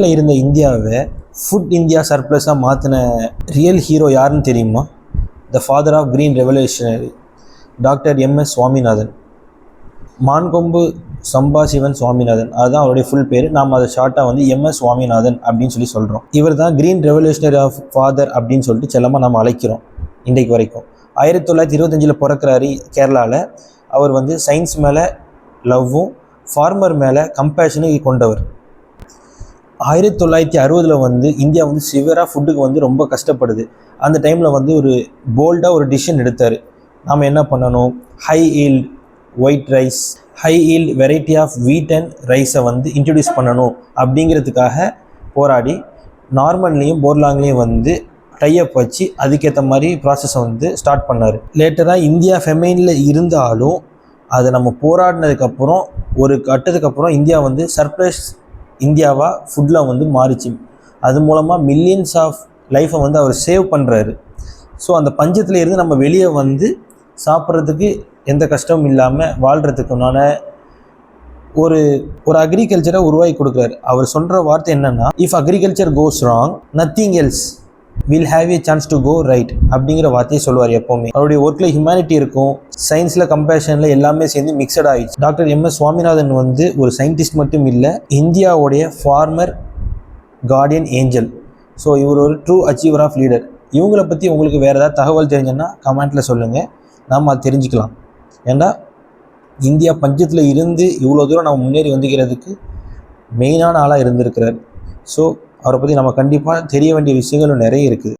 இருந்த இந்தியாவை food India சர்ப்ளஸாக மாற்றின ரியல் ஹீரோ யாருன்னு தெரியுமா? The father of green revolutionary doctor MS Swaminathan. Mankombu Sambasivan Swaminathan. அதுதான் அவருடைய ஃபுல் பேர். நாம் அதை ஷார்ட்டாக வந்து எம்எஸ் சுவாமிநாதன் அப்படின்னு சொல்லி சொல்கிறோம் இவர் தான் கிரீன் ரெவல்யூஷனரி ஆஃப் ஃபாதர் அப்படின்னு சொல்லிட்டு செல்லமாக நம்ம அழைக்கிறோம் இன்றைக்கு வரைக்கும். ஆயிரத்தி தொள்ளாயிரத்தி இருபத்தஞ்சில் பிறக்கிறாரு கேரளாவில் அவர் வந்து சயின்ஸ் மேலே லவ்வும் ஃபார்மர் மேலே கம்பேஷனும் கொண்டவர். ஆயிரத்தி தொள்ளாயிரத்தி அறுபதில் வந்து இந்தியா வந்து சிவியராக ஃபுட்டுக்கு வந்து ரொம்ப கஷ்டப்படுது. அந்த டைமில் வந்து ஒரு போல்டாக ஒரு டிசிஷன் எடுத்தார். நாம் என்ன பண்ணணும்? High yield white rice high yield variety of wheat and ரைஸை வந்து இன்ட்ரடியூஸ் பண்ணணும் அப்படிங்கிறதுக்காக போராடி நார்மல்லையும் போர்லாங்லேயும் வந்து டைப் வச்சு அதுக்கேற்ற மாதிரி ப்ராசஸை வந்து ஸ்டார்ட் பண்ணார். லேட்டராக இந்தியா ஃபெமைனில் இருந்தாலும் அதை நம்ம போராடினதுக்கப்புறம் ஒரு கட்டத்துக்கப்புறம் இந்தியா வந்து சர்ப்ரைஸ் இந்தியாவாக ஃபுட்டில் வந்து மாறிச்சு. அது மூலமாக மில்லியன்ஸ் ஆஃப் லைஃப்பை வந்து அவர் சேவ் பண்ணுறாரு ஸோ அந்த பஞ்சத்தில் இருந்து நம்ம வெளியே வந்து சாப்பிட்றதுக்கு எந்த கஷ்டமும் இல்லாமல் வாழ்கிறதுக்குனால ஒரு ஒரு அக்ரிகல்ச்சரை உருவாக்கி கொடுக்குறாரு. அவர் சொல்கிற வார்த்தை என்னென்னா if agriculture goes wrong nothing else will have a chance to go right அப்படிங்கிற வார்த்தையை சொல்லுவார் எப்போவுமே. அவருடைய ஒர்க்கில் ஹியூமனிட்டி இருக்கும். சயின்ஸில் கம்பேஷனில் எல்லாமே சேர்ந்து மிக்சட் ஆகிடுச்சு டாக்டர் எம். எஸ். சுவாமிநாதன் வந்து ஒரு சயின்டிஸ்ட் மட்டும் இல்லை இந்தியாவுடைய ஃபார்மர் கார்டியன் ஏஞ்சல் ஸோ இவர் ஒரு ட்ரூ அச்சீவர் ஆஃப் லீடர் இவங்களை பற்றி உங்களுக்கு வேறு ஏதாவது தகவல் தெரிஞ்சுன்னா கமெண்ட்டில் சொல்லுங்கள் நாம் அதை தெரிஞ்சுக்கலாம். ஏன்னா இந்தியா பஞ்சத்தில் இருந்து இவ்வளோ தூரம் நம்ம முன்னேறி வந்துக்கிறதுக்கு மெயினான ஆளாக இருந்திருக்கிறார். ஸோ அவரை பற்றி நம்ம கண்டிப்பாக தெரிய வேண்டிய விஷயங்களும் நிறைய இருக்குது.